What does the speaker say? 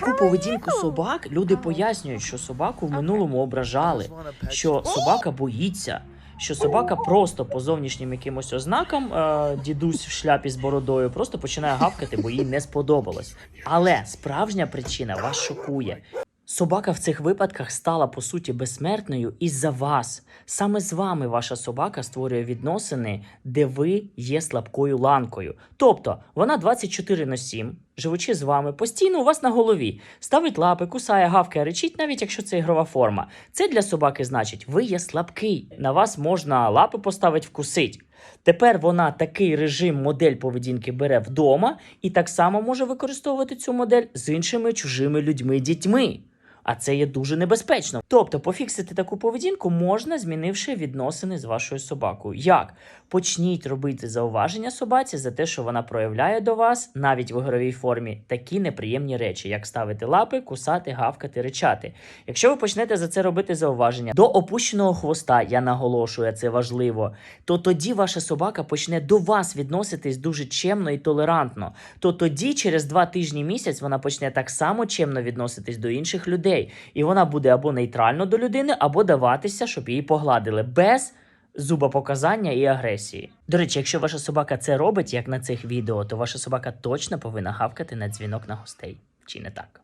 Таку поведінку собак люди пояснюють, що собаку в минулому ображали, що собака боїться, що собака просто по зовнішнім якимось ознакам е, дідусь в шляпі з бородою просто починає гавкати, бо їй не сподобалось. Але справжня причина вас шокує. Собака в цих випадках стала по суті безсмертною із-за вас. Саме з вами ваша собака створює відносини, де ви є слабкою ланкою. Тобто вона 24 на 7, живучи з вами, постійно у вас на голові, ставить лапи, кусає, гавкає, речить, навіть якщо це ігрова форма. Це для собаки значить, ви є слабкий. На вас можна лапи поставити, вкусить. Тепер вона такий режим, модель поведінки бере вдома і так само може використовувати цю модель з іншими чужими людьми, дітьми. А це є дуже небезпечно. Тобто, пофіксити таку поведінку можна, змінивши відносини з вашою собакою. Як? Почніть робити зауваження собаці за те, що вона проявляє до вас, навіть в ігровій формі, такі неприємні речі, як ставити лапи, кусати, гавкати, ричати. Якщо ви почнете за це робити зауваження до опущеного хвоста, я наголошую, це важливо, то тоді ваша собака почне до вас відноситись дуже чемно і толерантно. То тоді, через два тижні місяць, вона почне так само чемно відноситись до інших людей, і вона буде або нейтрально до людини, або даватися, щоб її погладили без зубопоказання і агресії. До речі, якщо ваша собака це робить, як на цих відео, то ваша собака точно повинна гавкати на дзвінок на гостей. Чи не так?